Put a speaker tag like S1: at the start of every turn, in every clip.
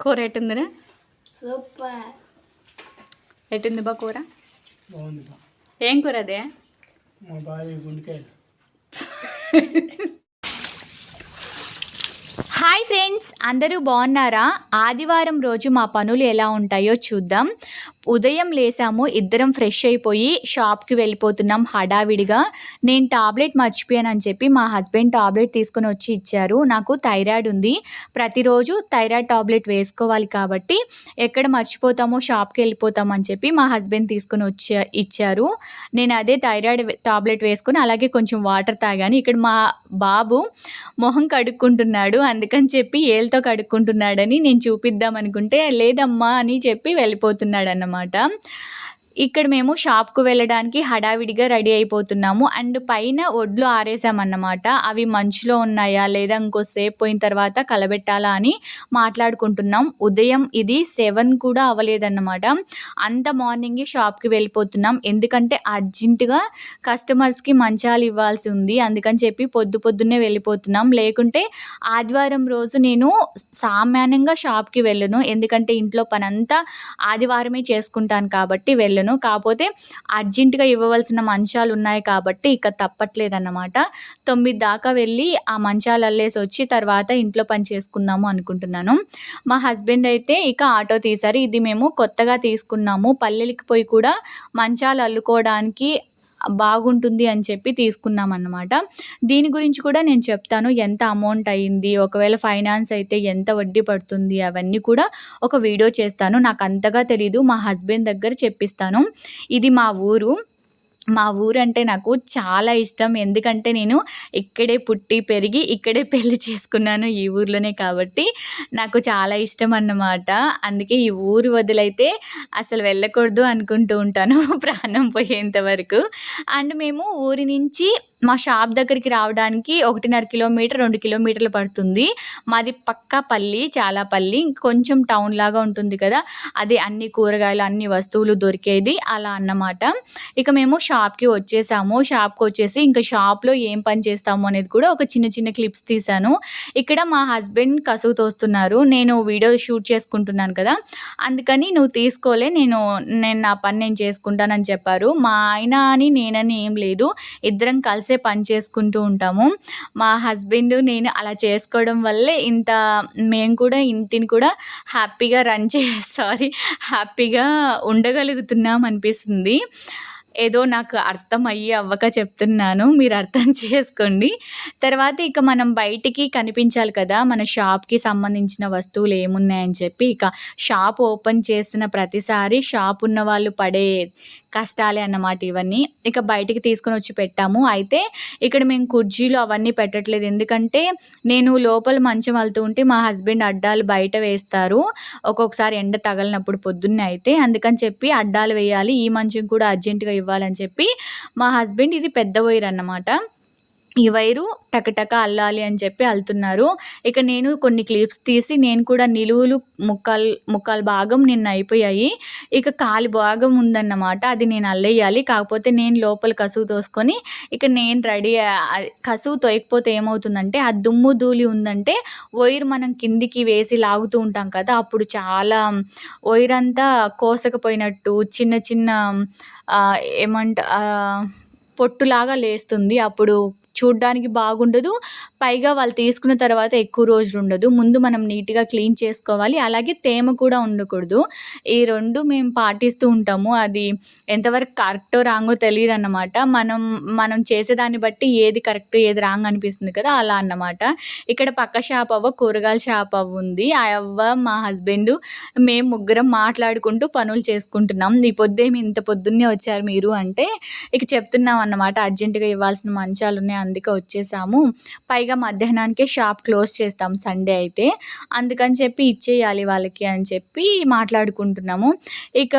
S1: కూర ఎట్టుందిరా?
S2: సూపర్.
S1: ఎట్టుంది బా కూర?
S3: బాగుంది బా.
S1: ఏం కూర అదే?
S3: మా భార్య గుండెకాయలు.
S1: హాయ్ ఫ్రెండ్స్ అందరూ బాగున్నారా? ఆదివారం రోజు మా పనులు ఎలా ఉంటాయో చూద్దాం. ఉదయం లేసాము ఇద్దరం ఫ్రెష్ అయిపోయి షాప్కి వెళ్ళిపోతున్నాం హడావిడిగా. నేను టాబ్లెట్ మర్చిపోయానని చెప్పి మా హస్బెండ్ టాబ్లెట్ తీసుకొని వచ్చి ఇచ్చారు. నాకు థైరాయిడ్ ఉంది. ప్రతిరోజు థైరాయిడ్ టాబ్లెట్ వేసుకోవాలి కాబట్టి ఎక్కడ మర్చిపోతామో షాప్కి వెళ్ళిపోతాం అని చెప్పి మా హస్బెండ్ తీసుకుని వచ్చి ఇచ్చారు. నేను అదే థైరాయిడ్ టాబ్లెట్ వేసుకొని అలాగే కొంచెం వాటర్ తాగాను. ఇక్కడ మా బాబు మొహం కడుక్కుంటున్నాడు. అందుకని చెప్పి ఏళ్ళతో కడుక్కుంటున్నాడని నేను చూపిద్దాం అనుకుంటే లేదమ్మా అని చెప్పి వెళ్ళిపోతున్నాడు అన్నమాట ఇక్కడ మేము షాప్కు వెళ్ళడానికి హడావిడిగా రెడీ అయిపోతున్నాము. అండ్ పైన ఒడ్లు ఆరేసామన్నమాట. అవి మంచులో ఉన్నాయా? లేదా ఇంకోసేపు పోయిన తర్వాత కలబెట్టాలా అని మాట్లాడుకుంటున్నాం. ఉదయం ఇది సెవెన్ కూడా అవ్వలేదన్నమాట. అంత మార్నింగే షాప్కి వెళ్ళిపోతున్నాం. ఎందుకంటే అర్జెంటుగా కస్టమర్స్కి మంచాలు ఇవ్వాల్సి ఉంది. అందుకని చెప్పి పొద్దు పొద్దున్నే వెళ్ళిపోతున్నాం. లేకుంటే ఆదివారం రోజు నేను సామాన్యంగా షాప్కి వెళ్ళను. ఎందుకంటే ఇంట్లో పనంతా ఆదివారమే చేసుకుంటాను కాబట్టి వెళ్ళను. కాకపోతే అర్జెంటుగా ఇవ్వవలసిన మంచాలు ఉన్నాయి కాబట్టి ఇక తప్పట్లేదన్నమాట. తొమ్మిది దాకా వెళ్ళి ఆ మంచాలు అల్లేసి వచ్చి తర్వాత ఇంట్లో పని చేసుకుందాము అనుకుంటున్నాను. మా హస్బెండ్ అయితే ఇక ఆటో తీశారు. ఇది మేము కొత్తగా తీసుకున్నాము. పల్లెలకి పోయి కూడా మంచాలు అల్లుకోవడానికి బాగుంటుంది అని చెప్పి తీసుకున్నాం అన్నమాట దీని గురించి కూడా నేను చెప్తాను. ఎంత అమౌంట్ అయ్యింది ఒకవేళ ఫైనాన్స్ అయితే ఎంత వడ్డీ పడుతుంది? అవన్నీ కూడా ఒక వీడియో చేస్తాను. నాకు అంతగా తెలీదు. మా హస్బెండ్ దగ్గర చెప్పిస్తాను. ఇది మా ఊరు. మా ఊరు అంటే నాకు చాలా ఇష్టం. ఎందుకంటే నేను ఇక్కడే పుట్టి పెరిగి ఇక్కడే పెళ్ళి చేసుకున్నాను ఈ ఊర్లోనే కాబట్టి నాకు చాలా ఇష్టం అన్నమాట. అందుకే ఈ ఊరు వదిలైతే అసలు వెళ్ళకూడదు అనుకుంటూ ఉంటాను ప్రాణం పోయేంత వరకు. అండ్ మేము ఊరి నుంచి మా షాప్ దగ్గరికి రావడానికి ఒకటిన్నర కిలోమీటర్ రెండు కిలోమీటర్లు పడుతుంది. మాది పక్కా పల్లి చాలా పల్లి కొంచెం టౌన్ లాగా ఉంటుంది కదా. అది అన్ని కూరగాయలు అన్ని వస్తువులు దొరికేది అలా అన్నమాట. ఇక మేము షాప్కి వచ్చేసాము. షాప్కి వచ్చేసి ఇంకా షాప్లో ఏం పని చేస్తాము అనేది కూడా ఒక చిన్న చిన్న క్లిప్స్ తీసాను ఇక్కడ మా హస్బెండ్ కసువు తోస్తున్నారు. నేను వీడియో షూట్ చేసుకుంటున్నాను కదా. అందుకని నువ్వు తీసుకోలే నేను నేను నా పని నేను చేసుకుంటానని చెప్పారు. మా ఆయన అని నేనని ఏం లేదు. ఇద్దరం కలిసి పని చేసుకుంటూ ఉంటాము. మా హస్బెండ్ నేను అలా చేసుకోవడం వల్లే ఇంత మేము కూడా ఇంటిని కూడా హ్యాపీగా రన్ చే సారీ హ్యాపీగా ఉండగలుగుతున్నాం అనిపిస్తుంది. ఏదో నాకు అర్థం అయ్యి అవ్వక చెప్తున్నాను. మీరు అర్థం చేసుకోండి. తర్వాత ఇక మనం బయటికి కనిపించాలి కదా. మన షాప్కి సంబంధించిన వస్తువులు ఏమున్నాయని చెప్పి ఇక షాప్ ఓపెన్ చేసిన ప్రతిసారి షాప్ ఉన్న వాళ్ళు పడే కష్టాలే అన్నమాట ఇవన్నీ. ఇక బయటికి తీసుకొని వచ్చి పెట్టాము. అయితే ఇక్కడ మేము కుర్చీలు అవన్నీ పెట్టట్లేదు. ఎందుకంటే నేను లోపల మంచం వెళ్తూ ఉంటే మా హస్బెండ్ అడ్డాలు బయట వేస్తారు. ఒక్కొక్కసారి ఎండ తగలినప్పుడు పొద్దున్నే అయితే. అందుకని చెప్పి అడ్డాలు వేయాలి. ఈ మంచం కూడా అర్జెంటుగా ఇవ్వాలని చెప్పి మా హస్బెండ్ ఇది పెద్ద వైర్ అన్నమాట. ఈ వైరు టకటక అల్లాలి అని చెప్పి అల్లుతున్నారు ఇక నేను కొన్ని క్లిప్స్ తీసి నేను కూడా నిలువులు ముక్కలు ముక్కలు భాగం నిన్న అయిపోయాయి. ఇక కాలి భాగం ఉందన్నమాట. అది నేను అల్లేయాలి. కాకపోతే నేను లోపల కసువు తోసుకొని ఇక నేను రెడీ కసువు తోయకపోతే ఏమవుతుందంటే ఆ దుమ్ము ధూళి ఉందంటే వైర్ మనం కిందికి వేసి లాగుతూ ఉంటాం కదా అప్పుడు చాలా వైర్ అంతా కోసకపోయినట్టు చిన్న చిన్న ఏమంట పొట్టులాగా లేస్తుంది. అప్పుడు చూడ్డానికి బాగుండదు. పైగా వాళ్ళు తీసుకున్న తర్వాత ఎక్కువ రోజులు ఉండదు. ముందు మనం నీట్గా క్లీన్ చేసుకోవాలి. అలాగే తేమ కూడా ఉండకూడదు. ఈ రెండు మేము పాటిస్తూ ఉంటాము. అది ఎంతవరకు కరెక్టో రాంగో తెలియదు అన్నమాట మనం మనం చేసేదాన్ని బట్టి ఏది కరెక్ట్ ఏది రాంగ్ అనిపిస్తుంది కదా అలా అన్నమాట. ఇక్కడ పక్క షాప్ అవ్వ కూరగాయల షాప్ అవ్వ ఉంది. ఆ అవ్వ మా హస్బెండ్ మేము ముగ్గురం మాట్లాడుకుంటూ పనులు చేసుకుంటున్నాం. ఈ పొద్దేమి ఇంత పొద్దున్నే వచ్చారు మీరు అంటే ఇక చెప్తున్నాం అన్నమాట. అర్జెంటుగా ఇవ్వాల్సిన మంచాలు ఉన్నాయి అందుకే వచ్చేసాము. పైగా మధ్యాహ్నానికే షాప్ క్లోజ్ చేస్తాం సండే అయితే. అందుకని చెప్పి ఇచ్చేయాలి వాళ్ళకి అని చెప్పి మాట్లాడుకుంటున్నాము. ఇక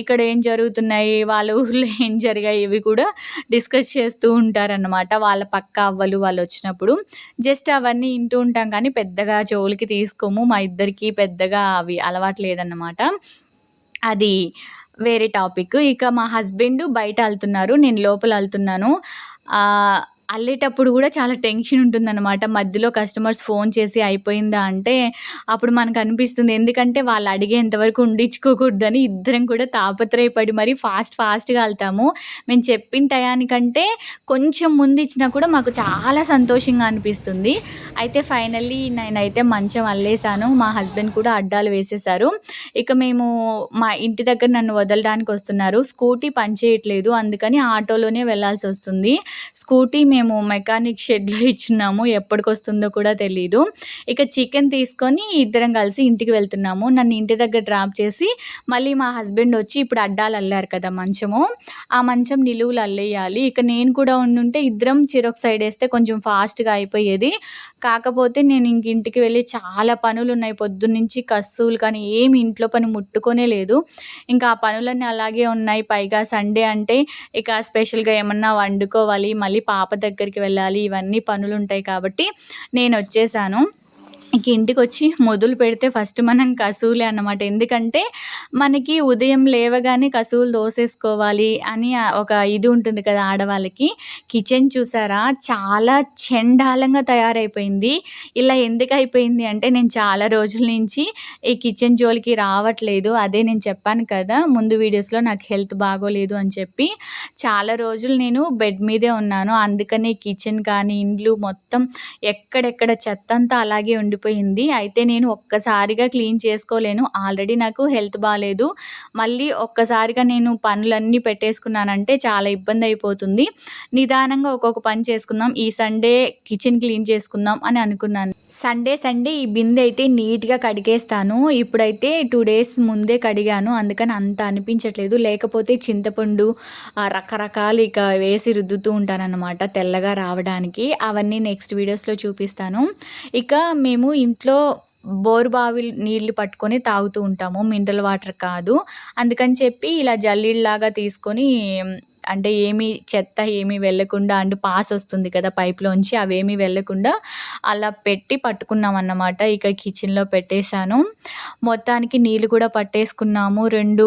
S1: ఇక్కడ ఏం జరుగుతున్నాయి? వాళ్ళ ఊర్లో ఏం జరిగాయి? ఇవి కూడా డిస్కస్ చేస్తూ ఉంటారనమాట వాళ్ళ పక్క అవ్వలు వాళ్ళు వచ్చినప్పుడు. జస్ట్ అవన్నీ వింటూ ఉంటాం కానీ పెద్దగా చెవులకి తీసుకోము. మా ఇద్దరికి పెద్దగా అవి అలవాటు లేదన్నమాట. అది వేరే టాపిక్. ఇక మా హస్బెండ్ బయట వెళ్తున్నారు. నేను లోపల వెళ్తున్నాను. అల్లేటప్పుడు కూడా చాలా టెన్షన్ ఉంటుందన్నమాట. మధ్యలో కస్టమర్స్ ఫోన్ చేసి అయిపోయిందా అంటే అప్పుడు మనకు అనిపిస్తుంది. ఎందుకంటే వాళ్ళు అడిగేంతవరకు ఉండించుకోకూడదని ఇద్దరం కూడా తాపత్రయపడి మరి ఫాస్ట్ ఫాస్ట్గా వెళ్తాము. మేము చెప్పిన టయానికంటే కొంచెం ముందు ఇచ్చినా కూడా మాకు చాలా సంతోషంగా అనిపిస్తుంది. అయితే ఫైనల్లీ నేనైతే మంచం అల్లేసాను. మా హస్బెండ్ కూడా అడ్డాలు వేసేసారు. ఇక మేము మా ఇంటి దగ్గర నన్ను వదలడానికి వస్తున్నారు. స్కూటీ పనిచేయట్లేదు. అందుకని ఆటోలోనే వెళ్ళాల్సి వస్తుంది. స్కూటీ మేము మేము మెకానిక్ షెడ్లో ఇచ్చినాము ఎప్పటికి వస్తుందో కూడా తెలియదు ఇక చికెన్ తీసుకొని ఇద్దరం కలిసి ఇంటికి వెళ్తున్నాము. నన్ను ఇంటి దగ్గర డ్రాప్ చేసి మళ్ళీ మా హస్బెండ్ వచ్చి ఇప్పుడు అడ్డాలు అల్లారు కదా మంచము. ఆ మంచం నిలువులు అల్లేయాలి. ఇక నేను కూడా ఉండుంటే ఇద్దరం చిరొక సైడ్ వేస్తే కొంచెం ఫాస్ట్గా అయిపోయేది. కాకపోతే నేను ఇంక ఇంటికి వెళ్ళి చాలా పనులు ఉన్నాయి పొద్దున్నుంచి కస్తువులు కానీ ఏమి ఇంట్లో పని ముట్టుకొనే లేదు. ఇంకా ఆ పనులన్నీ అలాగే ఉన్నాయి. పైగా సండే అంటే ఇక స్పెషల్గా ఏమన్నా వండుకోవాలి మళ్ళీ పాప దగ్గరికి వెళ్ళాలి. ఇవన్నీ పనులు ఉంటాయి కాబట్టి నేను వచ్చేసాను. ఇంటికి వచ్చి మొదలు పెడితే ఫస్ట్ మనం కసువులే అన్నమాట. ఎందుకంటే మనకి ఉదయం లేవగానే కసువులు దోసేసుకోవాలి అని ఒక ఇది ఉంటుంది కదా ఆడవాళ్ళకి. కిచెన్ చూసారా? చాలా చండాలంగా తయారైపోయింది. ఇలా ఎందుకు అయిపోయింది అంటే నేను చాలా రోజుల నుంచి ఈ కిచెన్ జోలికి రావట్లేదు. అదే నేను చెప్పాను కదా ముందు వీడియోస్లో నాకు హెల్త్ బాగోలేదు అని చెప్పి. చాలా రోజులు నేను బెడ్ మీదే ఉన్నాను. అందుకనే కిచెన్ కానీ ఇండ్లు మొత్తం ఎక్కడెక్కడ చెత్త అంతా అలాగే ఉండిపోయింది అయితే నేను ఒక్కసారిగా క్లీన్ చేసుకోలేను. ఆల్రెడీ నాకు హెల్త్ బాగాలేదు మళ్ళీ ఒక్కసారిగా నేను పనులన్నీ పెట్టేసుకున్నానంటే చాలా ఇబ్బంది అయిపోతుంది. నిదానంగా ఒక్కొక్క పని చేసుకుందాం. ఈ సండే కిచెన్ క్లీన్ చేసుకుందాం అని అనుకున్నాను. సండే సండే ఈ బిందె అయితే నీట్గా కడిగేస్తాను. ఇప్పుడైతే టూ డేస్ ముందే కడిగాను. అందుకని అంత అనిపించట్లేదు. లేకపోతే చింతపండు రకరకాలు ఇక వేసి రుద్దుతూ ఉంటానన్నమాట తెల్లగా రావడానికి. అవన్నీ నెక్స్ట్ వీడియోస్లో చూపిస్తాను. ఇక మేము ఇంట్లో బోరు బావి నీళ్ళు పట్టుకొని తాగుతూ ఉంటాము. మినరల్ వాటర్ కాదు. అందుకని చెప్పి ఇలా జల్లీలాగా తీసుకొని అంటే ఏమీ చెత్త ఏమీ వెళ్ళకుండా అండ్ పాస్ వస్తుంది కదా పైప్లోంచి అవేమీ వెళ్ళకుండా అలా పెట్టి పట్టుకున్నాం అన్నమాట ఇక కిచెన్లో పెట్టేశాను. మొత్తానికి నీళ్ళు కూడా పట్టేసుకున్నాము. రెండు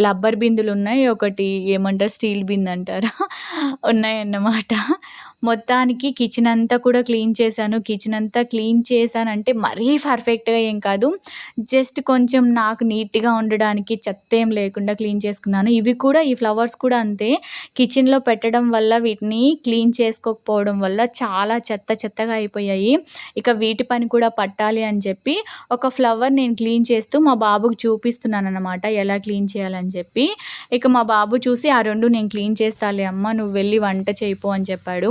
S1: రబ్బర్ బిందులు ఉన్నాయి. ఒకటి ఏమంటారు? స్టీల్ బిందె అంటారా ఉన్నాయన్నమాట. మొత్తానికి కిచెన్ అంతా కూడా క్లీన్ చేశాను. కిచెన్ అంతా క్లీన్ చేశానంటే మరీ పర్ఫెక్ట్గా ఏం కాదు. జస్ట్ కొంచెం నాకు నీట్గా ఉండడానికి చెత్త ఏం లేకుండా క్లీన్ చేసుకున్నాను. ఇవి కూడా ఈ ఫ్లవర్స్ కూడా అంతే. కిచెన్లో పెట్టడం వల్ల వీటిని క్లీన్ చేసుకోకపోవడం వల్ల చాలా చెత్త చెత్తగా అయిపోయాయి. ఇక వీటి పని కూడా పట్టాలి అని చెప్పి ఒక ఫ్లవర్ నేను క్లీన్ చేస్తూ మా బాబుకి చూపిస్తున్నాను అనమాట ఎలా క్లీన్ చేయాలని చెప్పి. ఇక మా బాబు చూసి ఆ రెండు నేను క్లీన్ చేస్తాలే అమ్మ నువ్వు వెళ్ళి వంట చేయిపో అని చెప్పాడు.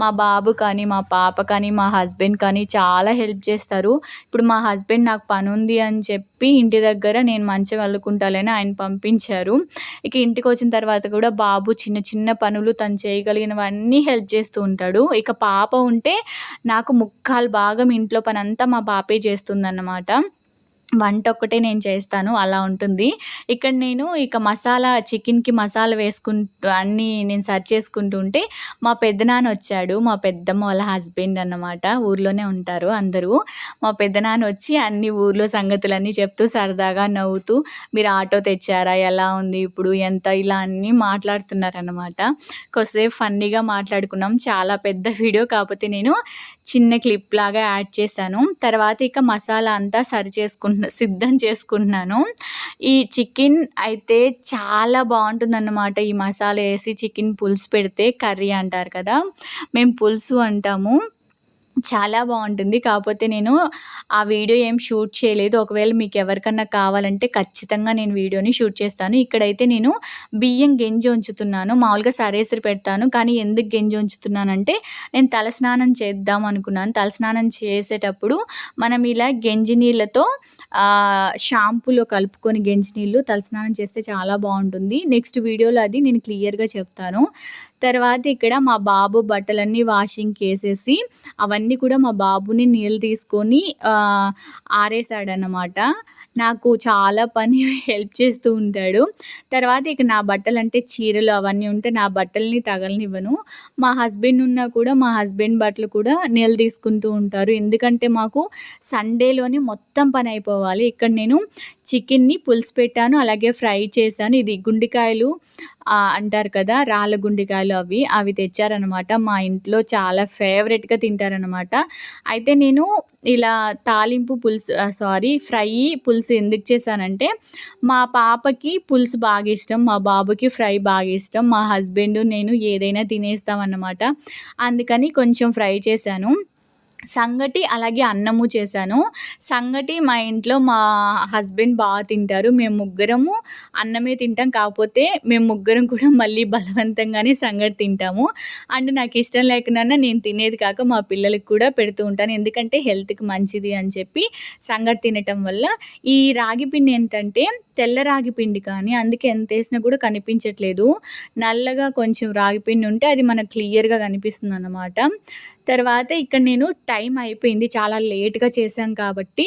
S1: మా బాబు కానీ మా పాప కానీ మా హస్బెండ్ కానీ చాలా హెల్ప్ చేస్తారు. ఇప్పుడు మా హస్బెండ్ నాకు పని ఉంది అని చెప్పి ఇంటి దగ్గర నేను మంచిగా అల్లుకుంటాలని ఆయన పంపించారు. ఇక ఇంటికి వచ్చిన తర్వాత కూడా బాబు చిన్న చిన్న పనులు తను చేయగలిగినవన్నీ హెల్ప్ చేస్తూ ఉంటాడు. ఇక పాప ఉంటే నాకు ముక్కాలు భాగం ఇంట్లో పని అంతా మా పాపే చేస్తుందన్నమాట. వంట ఒక్కటే నేను చేస్తాను అలా ఉంటుంది. ఇక్కడ నేను ఇక మసాలా చికెన్కి మసాలా వేసుకుంటూ అన్నీ నేను సర్చ్ చేసుకుంటూ ఉంటే మా పెద్దనాన్న వచ్చాడు. మా పెద్దమ్మ వాళ్ళ హస్బెండ్ అన్నమాట ఊర్లోనే ఉంటారు అందరూ. మా పెద్దనాన్న వచ్చి అన్ని ఊర్లో సంగతులన్నీ చెప్తూ సరదాగా నవ్వుతూ మీరు ఆటో తెచ్చారా? ఎలా ఉంది ఇప్పుడు? ఎంత? ఇలా అన్నీ మాట్లాడుతున్నారన్నమాట. కొద్దిసేపు ఫన్నీగా మాట్లాడుకున్నాం. చాలా పెద్ద వీడియో కాకపోతే నేను చిన్న క్లిప్ లాగా యాడ్ చేశాను. తర్వాత ఇక మసాలా అంతా సరి చేసుకుంటున్నా సిద్ధం చేసుకుంటున్నాను ఈ చికెన్ అయితే చాలా బాగుంటుందన్నమాట. ఈ మసాలా వేసి చికెన్ పులుసు పెడితే కర్రీ అంటారు కదా. మేము పులుసు అంటాము. చాలా బాగుంటుంది. కాకపోతే నేను ఆ వీడియో ఏం షూట్ చేయలేదు. ఒకవేళ మీకు ఎవరికన్నా కావాలంటే ఖచ్చితంగా నేను వీడియోని షూట్ చేస్తాను. ఇక్కడైతే నేను బియ్యం గెంజి ఉంచుతున్నాను. మామూలుగా సరేసరి పెడతాను. కానీ ఎందుకు గెంజి ఉంచుతున్నానంటే నేను తలస్నానం చేద్దాం అనుకున్నాను. తలస్నానం చేసేటప్పుడు మనం ఇలా గెంజి నీళ్ళతో షాంపూలో కలుపుకొని గెంజి నీళ్ళు తలస్నానం చేస్తే చాలా బాగుంటుంది. నెక్స్ట్ వీడియోలో అది నేను క్లియర్గా చెప్తాను. తర్వాత ఇక్కడ మా బాబు బట్టలన్నీ వాషింగ్కి వేసేసి అవన్నీ కూడా మా బాబుని నీళ్ళు తీసుకొని ఆరేసాడనమాట నాకు చాలా పని హెల్ప్ చేస్తూ ఉంటాడు. తర్వాత ఇక నా బట్టలు అంటే చీరలు అవన్నీ ఉంటే నా బట్టల్ని తగలనివ్వను. మా హస్బెండ్ ఉన్నా కూడా మా హస్బెండ్ బట్టలు కూడా నీళ్ళు తీసుకుంటూ ఉంటారు. ఎందుకంటే మాకు సండేలోనే మొత్తం పని అయిపోవాలి. ఇక్కడ నేను చికెన్ని పులుసు పెట్టాను అలాగే ఫ్రై చేశాను. ఇది గుండెకాయలు అంటారు కదా రాళ్ళ గుండికాయలు అవి అవి తెచ్చారనమాట మా ఇంట్లో చాలా ఫేవరెట్గా తింటారనమాట అయితే నేను ఇలా తాలింపు పులుసు సారీ ఫ్రై పులుసు ఎందుకు చేశానంటే మా పాపకి పులుసు బాగా ఇష్టం మా బాబుకి ఫ్రై బాగా ఇష్టం మా హస్బెండ్ నేను ఏదైనా తినేస్తాం అన్నమాట అందుకని కొంచెం ఫ్రై చేశాను. సంగటి అలాగే అన్నము చేశాను. సంగటి మా ఇంట్లో మా హస్బెండ్ బాగా తింటారు. మేము ముగ్గురము అన్నమే తింటాం. కాకపోతే మేము ముగ్గురం కూడా మళ్ళీ బలవంతంగానే సంగటి తింటాము. అండ్ నాకు ఇష్టం లేకున్నా నేను తినేది కాక మా పిల్లలకి కూడా పెడుతూ ఉంటాను. ఎందుకంటే హెల్త్కి మంచిది అని చెప్పి సంగటి తినటం వల్ల. ఈ రాగి పిండి ఏంటంటే తెల్ల రాగి పిండి కానీ అందుకే ఎంత వేసినా కూడా కనిపించట్లేదు. నల్లగా కొంచెం రాగి పిండి ఉంటే అది మనకు క్లియర్గా కనిపిస్తుంది అన్నమాట తర్వాత ఇక్కడ నేను టైం అయిపోయింది. చాలా లేట్గా చేశాం కాబట్టి.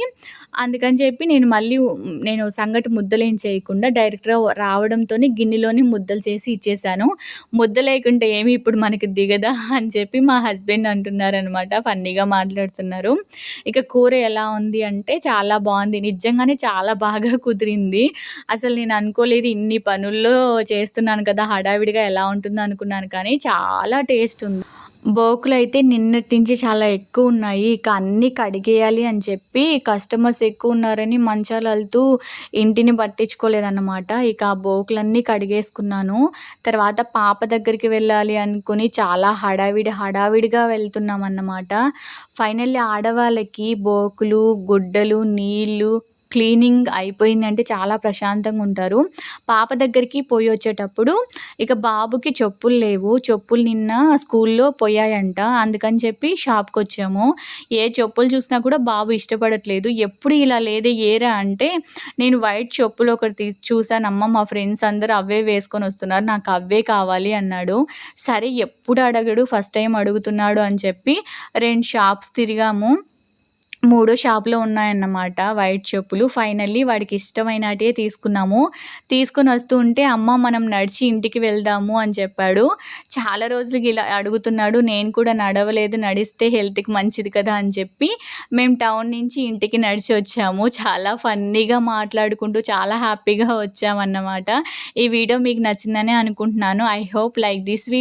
S1: అందుకని చెప్పి నేను మళ్ళీ నేను సంగటి ముద్దలేం చేయకుండా డైరెక్ట్గా రావడంతో గిన్నెలోని ముద్దలు చేసి ఇచ్చేసాను. ముద్ద లేకుంటే ఏమి ఇప్పుడు మనకి దిగదా అని చెప్పి మా హస్బెండ్ అంటున్నారు అనమాట ఫన్నీగా మాట్లాడుతున్నారు. ఇక కూర ఎలా ఉంది అంటే చాలా బాగుంది. నిజంగానే చాలా బాగా కుదిరింది. అసలు నేను అనుకోలేదు ఇన్ని పనుల్లో చేస్తున్నాను కదా హడావిడిగా ఎలా ఉంటుందో అనుకున్నాను కానీ చాలా టేస్ట్ ఉంది. బోకులు అయితే నిన్నటి నుంచి చాలా ఎక్కువ ఉన్నాయి ఇక అన్నీ కడిగేయాలి అని చెప్పి కస్టమర్స్ ఎక్కువ ఉన్నారని మంచాలు వెళ్తూ ఇంటిని పట్టించుకోలేదన్నమాట. ఇక ఆ బోకులన్నీ కడిగేసుకున్నాను. తర్వాత పాప దగ్గరికి వెళ్ళాలి అనుకుని చాలా హడావిడి హడావిడిగా వెళ్తున్నాం అన్నమాట ఫైనల్లీ ఆడవాళ్ళకి బోకులు గుడ్డలు నీళ్ళు క్లీనింగ్ అయిపోయిందంటే చాలా ప్రశాంతంగా ఉంటారు. పాప దగ్గరికి పోయి వచ్చేటప్పుడు ఇక బాబుకి చెప్పులు లేవు. చెప్పులు నిన్న స్కూల్లో పోయాయంట. అందుకని చెప్పి షాప్కి వచ్చాము. ఏ చెప్పులు చూసినా కూడా బాబు ఇష్టపడట్లేదు. ఎప్పుడు ఇలా లేదే ఏరా అంటే నేను వైట్ చెప్పులు ఒకటి తీ చూసానమ్మ మా ఫ్రెండ్స్ అందరూ అవే వేసుకొని వస్తున్నారు. నాకు అవే కావాలి అన్నాడు. సరే ఎప్పుడు అడగడు. ఫస్ట్ టైం అడుగుతున్నాడు అని చెప్పి రెండు షాప్ షాప్స్ తిరిగాము. మూడో షాప్లో ఉన్నాయన్నమాట వైట్ చెప్పులు. ఫైనల్లీ వాడికి ఇష్టమైనటే తీసుకున్నాము. తీసుకొని వస్తూ ఉంటే అమ్మ మనం నడిచి ఇంటికి వెళ్దాము అని చెప్పాడు. చాలా రోజులకి ఇలా అడుగుతున్నాడు నేను కూడా నడవలేదు నడిస్తే హెల్త్కి మంచిది కదా అని చెప్పి మేము టౌన్ నుంచి ఇంటికి నడిచి వచ్చాము. చాలా ఫన్నీగా మాట్లాడుకుంటూ చాలా హ్యాపీగా వచ్చామన్నమాట. ఈ వీడియో మీకు నచ్చిందని అనుకుంటున్నాను. I hope like this video.